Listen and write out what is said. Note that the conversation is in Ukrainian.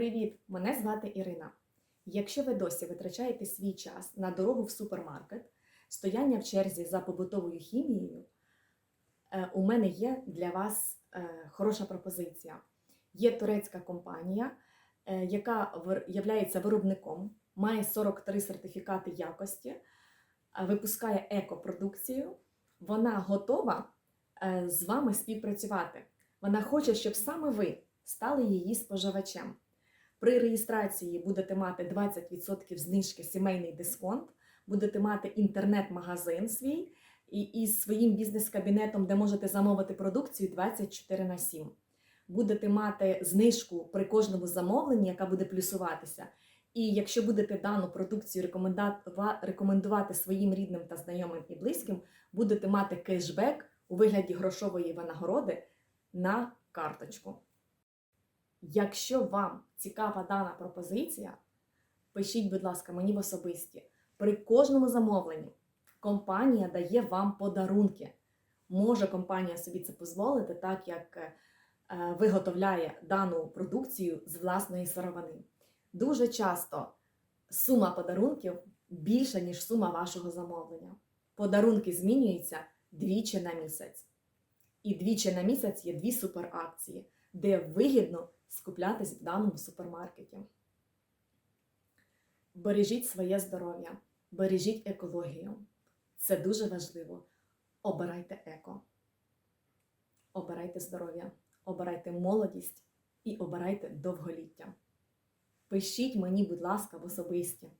Привіт! Мене звати Ірина. Якщо ви досі витрачаєте свій час на дорогу в супермаркет, стояння в черзі за побутовою хімією, е, у мене є для вас е, хороша пропозиція. Є турецька компанія, е, яка є виробником, має 43 сертифікати якості, випускає екопродукцію. Вона готова з вами співпрацювати. Вона хоче, щоб саме ви стали її споживачем. При реєстрації будете мати 20% знижки сімейний дисконт, будете мати інтернет-магазин свій і із своїм бізнес-кабінетом, де можете замовити продукцію 24 на 7. Будете мати знижку при кожному замовленні, яка буде плюсуватися. І якщо будете дану продукцію рекомендувати своїм рідним та знайомим і близьким, будете мати кешбек у вигляді грошової винагороди на карточку. Якщо вам цікава дана пропозиція, пишіть, будь ласка, мені в особисті. При кожному замовленні компанія дає вам подарунки. Може компанія собі це дозволити, так як е, виготовляє дану продукцію з власної сировини. Дуже часто сума подарунків більша, ніж сума вашого замовлення. Подарунки змінюються двічі на місяць. І двічі на місяць є дві суперакції, де вигідно скуплятись в даному супермаркеті. Бережіть своє здоров'я, бережіть екологію. Це дуже важливо. Обирайте еко. Обирайте здоров'я, обирайте молодість і обирайте довголіття. Пишіть мені, будь ласка, в особисті.